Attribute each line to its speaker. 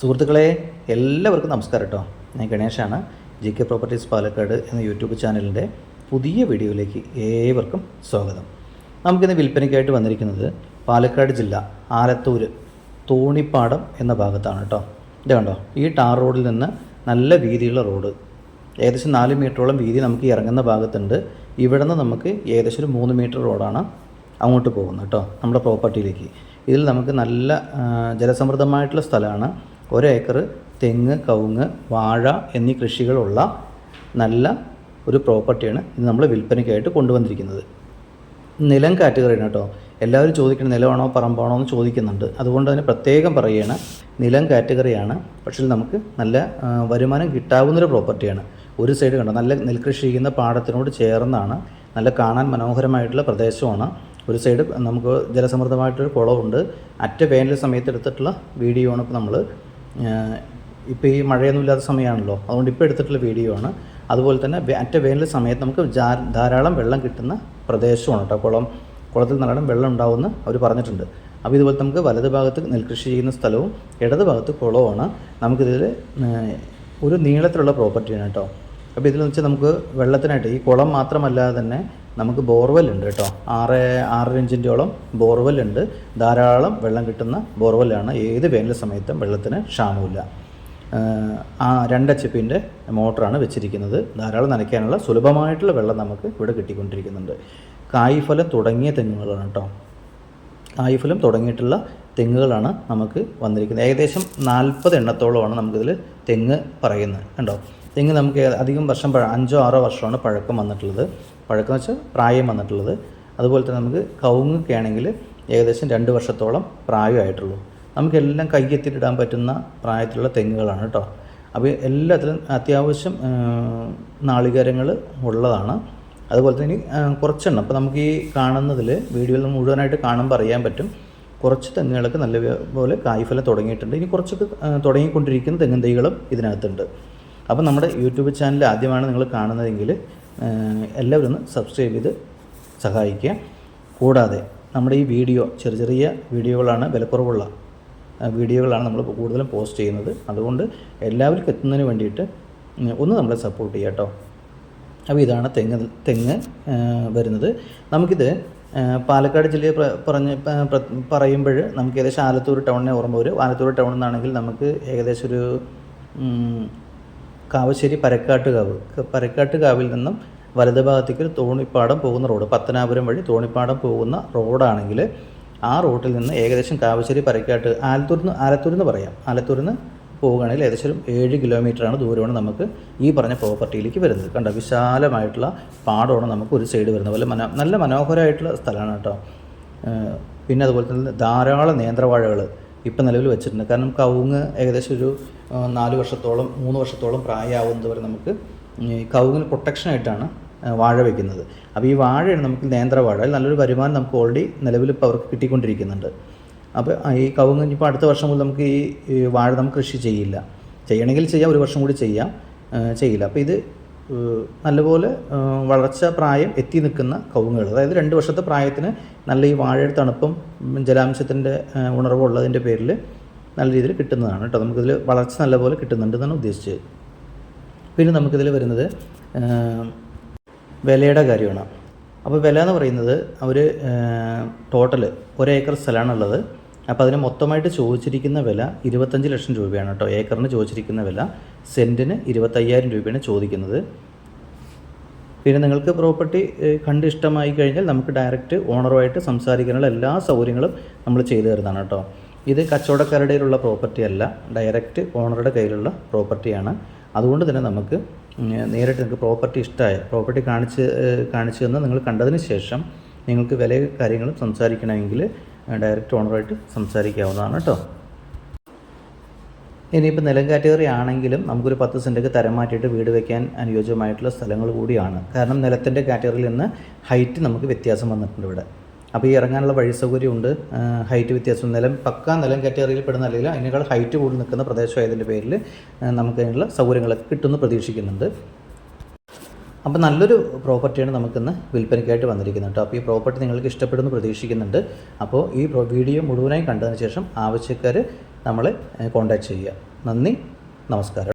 Speaker 1: സുഹൃത്തുക്കളെ എല്ലാവർക്കും നമസ്കാരം കേട്ടോ ഞാൻ ഗണേഷാണ്. ജി കെ പ്രോപ്പർട്ടീസ് പാലക്കാട് എന്ന യൂട്യൂബ് ചാനലിന്റെ പുതിയ വീഡിയോയിലേക്ക് ഏവർക്കും സ്വാഗതം. നമുക്കിന്ന് വിൽപ്പനയ്ക്കായിട്ട് വന്നിരിക്കുന്നത് പാലക്കാട് ജില്ല ആലത്തൂർ തോണിപ്പാടം എന്ന ഭാഗത്താണ് കേട്ടോ ഇത് കണ്ടോ? ഈ ടാർ റോഡിൽ നിന്ന് നല്ല വീതിയുള്ള റോഡ്. ഏകദേശം നാല് മീറ്ററോളം വീതി നമുക്ക് ഇറങ്ങുന്ന ഭാഗത്തുണ്ട്. ഇവിടെ നിന്ന് നമുക്ക് ഏകദേശം ഒരു മൂന്ന് മീറ്റർ റോഡാണ് അങ്ങോട്ട് പോകുന്നത് കേട്ടോ നമ്മുടെ പ്രോപ്പർട്ടിയിലേക്ക്. ഇതിൽ നമുക്ക് നല്ല ജലസമൃദ്ധമായിട്ടുള്ള സ്ഥലമാണ് ഒരേക്കർ തെങ്ങ് കവുങ്ങ് വാഴ എന്നീ കൃഷികളുള്ള നല്ല ഒരു പ്രോപ്പർട്ടിയാണ് ഇത് നമ്മൾ വിൽപ്പനയ്ക്കായിട്ട് കൊണ്ടുവന്നിരിക്കുന്നത്. നിലം കാറ്റഗറിയാണ് കേട്ടോ. എല്ലാവരും ചോദിക്കുന്നത് നിലമാണോ പറമ്പാണോ എന്ന് ചോദിക്കുന്നുണ്ട്. അതുകൊണ്ട് തന്നെ പ്രത്യേകം പറയുകയാണ് നിലം കാറ്റഗറിയാണ്. പക്ഷേ നമുക്ക് നല്ല വരുമാനം കിട്ടാവുന്നൊരു പ്രോപ്പർട്ടിയാണ്. ഒരു സൈഡ് കണ്ടോ നല്ല നെൽകൃഷി ചെയ്യുന്ന പാടത്തിനോട് ചേർന്നാണ് നല്ല കാണാൻ മനോഹരമായിട്ടുള്ള പ്രദേശമാണ്. ഒരു സൈഡ് നമുക്ക് ജലസമൃദ്ധമായിട്ടൊരു കുളമുണ്ട് അറ്റ വേനൽ സമയത്ത് എടുത്തിട്ടുള്ള വീഡിയോ ആണ് ഇപ്പോൾ നമ്മൾ ഇപ്പോൾ ഈ മഴയൊന്നും ഇല്ലാത്ത സമയമാണല്ലോ അതുകൊണ്ട് ഇപ്പോൾ എടുത്തിട്ടുള്ള വീഡിയോ ആണ്. അതുപോലെ തന്നെ അറ്റ വേനൽ സമയത്ത് നമുക്ക് ധാരാളം വെള്ളം കിട്ടുന്ന പ്രദേശമാണ് കേട്ടോ. കുളം കുളത്തിൽ ധാരാളം വെള്ളം ഉണ്ടാവുമെന്ന് അവർ പറഞ്ഞിട്ടുണ്ട്. അപ്പോൾ ഇതുപോലെ നമുക്ക് വലത് ഭാഗത്ത് നെൽകൃഷി ചെയ്യുന്ന സ്ഥലവും ഇടത് ഭാഗത്ത് കുളവുമാണ്. നമുക്കിതിൽ ഒരു നീളത്തിലുള്ള പ്രോപ്പർട്ടിയാണ് കേട്ടോ. അപ്പോൾ ഇതിൽ വെച്ചാൽ നമുക്ക് വെള്ളത്തിനായിട്ട് ഈ കുളം മാത്രമല്ലാതെ തന്നെ നമുക്ക് ബോർവെൽ ഉണ്ട് കേട്ടോ. ആറ് ആറര ഇഞ്ചിന്റെയോളം ബോർവെൽ ഉണ്ട് ധാരാളം വെള്ളം കിട്ടുന്ന ബോർവെല്ലാണ്. ഏത് വേനൽ സമയത്തും വെള്ളത്തിന് ക്ഷാമമില്ല. ആ രണ്ട് എച്ച് പിന്റെ മോട്ടറാണ് വെച്ചിരിക്കുന്നത്. ധാരാളം നനയ്ക്കാനുള്ള സുലഭമായിട്ടുള്ള വെള്ളം നമുക്ക് ഇവിടെ കിട്ടിക്കൊണ്ടിരിക്കുന്നുണ്ട്. കായ്ഫലം തുടങ്ങിയ തെങ്ങുകളാണ് കേട്ടോ. കായ്ഫലം തുടങ്ങിയിട്ടുള്ള തെങ്ങുകളാണ് നമുക്ക് വന്നിരിക്കുന്നത്. ഏകദേശം നാൽപ്പത് എണ്ണത്തോളമാണ് നമുക്കിതിൽ തെങ്ങ് പറയുന്നത്. കണ്ടോ? തെങ്ങ് നമുക്ക് അധികം വർഷം പഴ അഞ്ചോ ആറോ വർഷമാണ് പഴക്കം വന്നിട്ടുള്ളത്. പഴക്കം എന്ന് വെച്ചാൽ പ്രായം വന്നിട്ടുള്ളത്. അതുപോലെ തന്നെ നമുക്ക് കവുങ്ങൊക്കെ ആണെങ്കിൽ ഏകദേശം രണ്ട് വർഷത്തോളം പ്രായമായിട്ടുള്ളൂ. നമുക്കെല്ലാം കയ്യെത്തിയിട്ടിടാൻ പറ്റുന്ന പ്രായത്തിലുള്ള തെങ്ങുകളാണ് കേട്ടോ. അപ്പോൾ എല്ലാത്തിലും അത്യാവശ്യം നാളികേരങ്ങൾ ഉള്ളതാണ്. അതുപോലെ തന്നെ കുറച്ചെണ്ണം. അപ്പോൾ നമുക്ക് ഈ കാണുന്നതിൽ വീഡിയോയിൽ മുഴുവനായിട്ട് കാണുമ്പോൾ അറിയാൻ പറ്റും. കുറച്ച് തെങ്ങുകളൊക്കെ നല്ല പോലെ കായ്ഫലം തുടങ്ങിയിട്ടുണ്ട്. ഇനി കുറച്ചൊക്കെ തുടങ്ങിക്കൊണ്ടിരിക്കുന്ന തെങ്ങും തൈകളും ഇതിനകത്തുണ്ട്. അപ്പോൾ നമ്മുടെ യൂട്യൂബ് ചാനൽ ആദ്യമാണ് നിങ്ങൾ കാണുന്നതെങ്കിൽ എല്ലാവരും ഒന്ന് സബ്സ്ക്രൈബ് ചെയ്ത് സഹായിക്കുക. കൂടാതെ നമ്മുടെ ഈ വീഡിയോ ചെറിയ ചെറിയ വീഡിയോകളാണ് വിലക്കുറവുള്ള വീഡിയോകളാണ് നമ്മൾ കൂടുതലും പോസ്റ്റ് ചെയ്യുന്നത്. അതുകൊണ്ട് എല്ലാവർക്കും എത്തുന്നതിന് വേണ്ടിയിട്ട് ഒന്ന് നമ്മളെ സപ്പോർട്ട് ചെയ്യുക കേട്ടോ. അപ്പോൾ ഇതാണ് തെങ്ങ് തെങ്ങ് വരുന്നത്. നമുക്കിത് പാലക്കാട് ജില്ലയെ പറഞ്ഞ് പറയുമ്പോൾ നമുക്ക് ഏകദേശം ആലത്തൂർ ടൗണിനെ ഓർമ്മ വരും. ആലത്തൂർ ടൗണിൽ നിന്നാണെങ്കിൽ നമുക്ക് ഏകദേശം ഒരു കാവശ്ശേരി പരക്കാട്ടുകാവ്. പരക്കാട്ടുകാവിൽ നിന്നും വലത് ഭാഗത്തേക്ക് ഒരു തോണിപ്പാടം പോകുന്ന റോഡ് പത്തനാപുരം വഴി തോണിപ്പാടം പോകുന്ന റോഡാണെങ്കിൽ ആ റൂട്ടിൽ നിന്ന് ഏകദേശം കാവശ്ശേരി പരക്കാട്ട് ആലത്തൂർ നിന്ന് ആലത്തൂർ എന്ന് പറയാം. ആലത്തൂരിൽ നിന്ന് പോവുകയാണെങ്കിൽ ഏകദേശം ഏഴ് കിലോമീറ്ററാണ് ദൂരമാണ് നമുക്ക് ഈ പറഞ്ഞ പ്രോപ്പർട്ടിയിലേക്ക് വരുന്നത്. കണ്ട? വിശാലമായിട്ടുള്ള പാടമാണ് നമുക്ക് ഒരു സൈഡ് വരുന്നത്. പോലെ മനോ നല്ല മനോഹരമായിട്ടുള്ള സ്ഥലമാണ് കേട്ടോ. പിന്നെ അതുപോലെ തന്നെ ധാരാളം നേന്ത്രവാഴകൾ ഇപ്പം നിലവിൽ വെച്ചിട്ടുണ്ട്. കാരണം കവുങ്ങ് ഏകദേശം ഒരു നാല് വർഷത്തോളം മൂന്ന് വർഷത്തോളം പ്രായമാവുന്നത് വരെ നമുക്ക് ഈ കവുങ്ങിന് പ്രൊട്ടക്ഷനായിട്ടാണ് വാഴ വയ്ക്കുന്നത് അപ്പോൾ ഈ വാഴയാണ് നമുക്ക് നേന്ത്രവാഴ നല്ലൊരു വരുമാനം നമുക്ക് ഓൾറെഡി നിലവിൽ ഇപ്പോൾ അവർക്ക് കിട്ടിക്കൊണ്ടിരിക്കുന്നുണ്ട്. അപ്പോൾ ഈ കവുങ്ങ് ഇപ്പോൾ അടുത്ത വർഷം മുതൽ നമുക്ക് ഈ വാഴ നമുക്ക് കൃഷി ചെയ്യില്ല. ചെയ്യണമെങ്കിൽ ചെയ്യാം ഒരു വർഷം കൂടി ചെയ്യാം ചെയ്യില്ല. അപ്പോൾ ഇത് നല്ലപോലെ വളർച്ച പ്രായം എത്തി നിൽക്കുന്ന കവുങ്ങുകൾ. അതായത് രണ്ട് വർഷത്തെ പ്രായത്തിന് നല്ല ഈ വാഴയുടെ തണുപ്പും ജലാംശത്തിന്റെ ഉണർവുള്ളതിന്റെ പേരിൽ നല്ല രീതിയിൽ കിട്ടുന്നതാണ് കേട്ടോ. നമുക്കിതിൽ വളർച്ച നല്ലപോലെ കിട്ടുന്നുണ്ട് എന്നാണ് ഉദ്ദേശിച്ചത്. പിന്നെ നമുക്കിതിൽ വരുന്നത് വിലയുടെ കാര്യമാണ്. അപ്പോൾ വില എന്ന് പറയുന്നത് അവർ ടോട്ടൽ ഒരേക്കർ സ്ഥലമാണുള്ളത്. അപ്പോൾ അതിന് മൊത്തമായിട്ട് ചോദിച്ചിരിക്കുന്ന വില ഇരുപത്തഞ്ച് ലക്ഷം രൂപയാണ് കേട്ടോ. ഏക്കറിന് ചോദിച്ചിരിക്കുന്ന വില സെന്റിന് ഇരുപത്തയ്യായിരം രൂപയാണ് ചോദിക്കുന്നത്. പിന്നെ നിങ്ങൾക്ക് പ്രോപ്പർട്ടി കണ്ട് ഇഷ്ടമായി കഴിഞ്ഞാൽ നമുക്ക് ഡയറക്റ്റ് ഓണറുമായിട്ട് സംസാരിക്കാനുള്ള എല്ലാ സൗകര്യങ്ങളും നമ്മൾ ചെയ്തു തരുന്നതാണ് കേട്ടോ. ഇത് കച്ചവടക്കാരുടെ കയ്യിലുള്ള പ്രോപ്പർട്ടി അല്ല ഡയറക്റ്റ് ഓണറുടെ കയ്യിലുള്ള പ്രോപ്പർട്ടിയാണ്. അതുകൊണ്ട് തന്നെ നമുക്ക് നേരിട്ട് നിങ്ങൾക്ക് പ്രോപ്പർട്ടി ഇഷ്ടമായ പ്രോപ്പർട്ടി കാണിച്ച് കാണിച്ചു തന്ന് നിങ്ങൾ കണ്ടതിന് ശേഷം നിങ്ങൾക്ക് വില കാര്യങ്ങളും സംസാരിക്കണമെങ്കിൽ ഡയറക്റ്റ് ഓണറായിട്ട് സംസാരിക്കാവുന്നതാണ് കേട്ടോ. ഇനിയിപ്പോൾ നിലം കാറ്റഗറി ആണെങ്കിലും നമുക്കൊരു പത്ത് സെന്റൊക്കെ തരം മാറ്റിയിട്ട് വീട് വയ്ക്കാൻ അനുയോജ്യമായിട്ടുള്ള സ്ഥലങ്ങൾ കൂടിയാണ്. കാരണം നിലത്തിന്റെ കാറ്റഗറിയിൽ നിന്ന് ഹൈറ്റ് നമുക്ക് വ്യത്യാസം വന്നിട്ടുണ്ട് ഇവിടെ. അപ്പോൾ ഈ ഇറങ്ങാനുള്ള വഴി സൗകര്യമുണ്ട് ഹൈറ്റ് വ്യത്യാസം. നിലം പക്കാ നിലം കാറ്റഗറിയിൽ പെടുന്ന അല്ലെങ്കിൽ അതിനേക്കാൾ ഹൈറ്റ് കൂടി നിൽക്കുന്ന പ്രദേശമായതിന്റെ പേരിൽ നമുക്ക് അതിനുള്ള സൗകര്യങ്ങളൊക്കെ കിട്ടുമെന്ന് പ്രതീക്ഷിക്കുന്നുണ്ട്. അപ്പോൾ നല്ലൊരു പ്രോപ്പർട്ടിയാണ് നമുക്കിന്ന് വിൽപ്പനയ്ക്കായിട്ട് വന്നിരിക്കുന്നത് കേട്ടോ. അപ്പോൾ ഈ പ്രോപ്പർട്ടി നിങ്ങൾക്ക് ഇഷ്ടപ്പെടുന്നു പ്രതീക്ഷിക്കുന്നുണ്ട്. അപ്പോൾ ഈ വീഡിയോ മുഴുവനായി കണ്ടതിന് ശേഷം ആവശ്യക്കാർ നമ്മളെ കോൺടാക്റ്റ് ചെയ്യുക. നന്ദി. നമസ്കാരം.